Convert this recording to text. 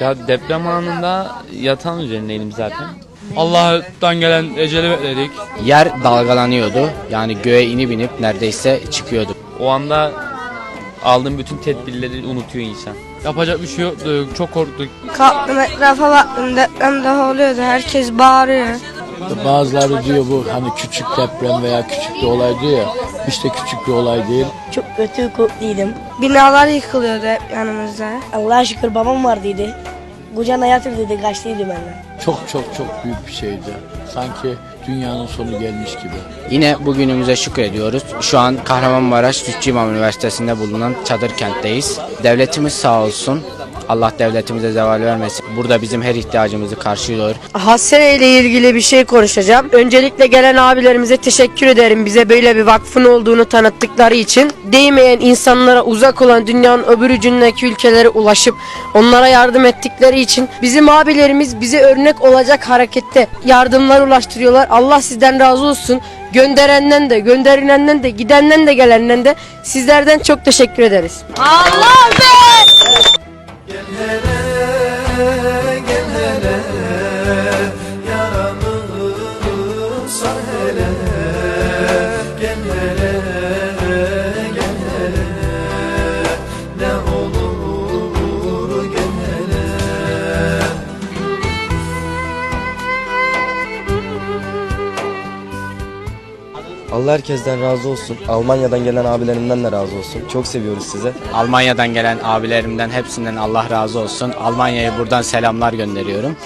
Ya deprem anında yatağın üzerindeydim zaten. Allah'tan gelen eceli bekledik. Yer dalgalanıyordu. Yani göğe inip inip neredeyse çıkıyordu. O anda aldığım bütün tedbirleri unutuyor insan. Yapacak bir şey yoktu. Çok korktuk. Kalktım etrafa baktım deprem daha oluyordu. Herkes bağırıyor. Bazıları diyor bu hani küçük deprem veya küçük bir olay diyor ya. Hiç de küçük bir olay değil. Çok kötü korktuydım. Binalar yıkılıyordu hep yanımızda. Allah'a şükür babam vardıydı. Kucağına yatırdıydı kaçtıydı benden. Çok çok çok büyük bir şeydi. Sanki dünyanın sonu gelmiş gibi. Yine bugünümüze şükrediyoruz. Şu an Kahramanmaraş Sütçü İmam Üniversitesi'nde bulunan çadır kentteyiz. Devletimiz sağ olsun. Allah devletimize zeval vermesin. Burada bizim her ihtiyacımızı karşılıyor. Hasene ile ilgili bir şey konuşacağım. Öncelikle gelen abilerimize teşekkür ederim. Bize böyle bir vakfın olduğunu tanıttıkları için. Değmeyen insanlara uzak olan dünyanın öbür ucundaki ülkelere ulaşıp onlara yardım ettikleri için bizim abilerimiz bize örnek olacak harekette yardımlar ulaştırıyorlar. Allah sizden razı olsun. Gönderenden de, gönderilenden de, gidenden de, gelenden de sizlerden çok teşekkür ederiz gel hele Allah herkesten razı olsun. Almanya'dan gelen abilerimden de razı olsun. Çok seviyoruz sizi. Almanya'dan gelen abilerimden hepsinden Allah razı olsun. Almanya'ya buradan selamlar gönderiyorum.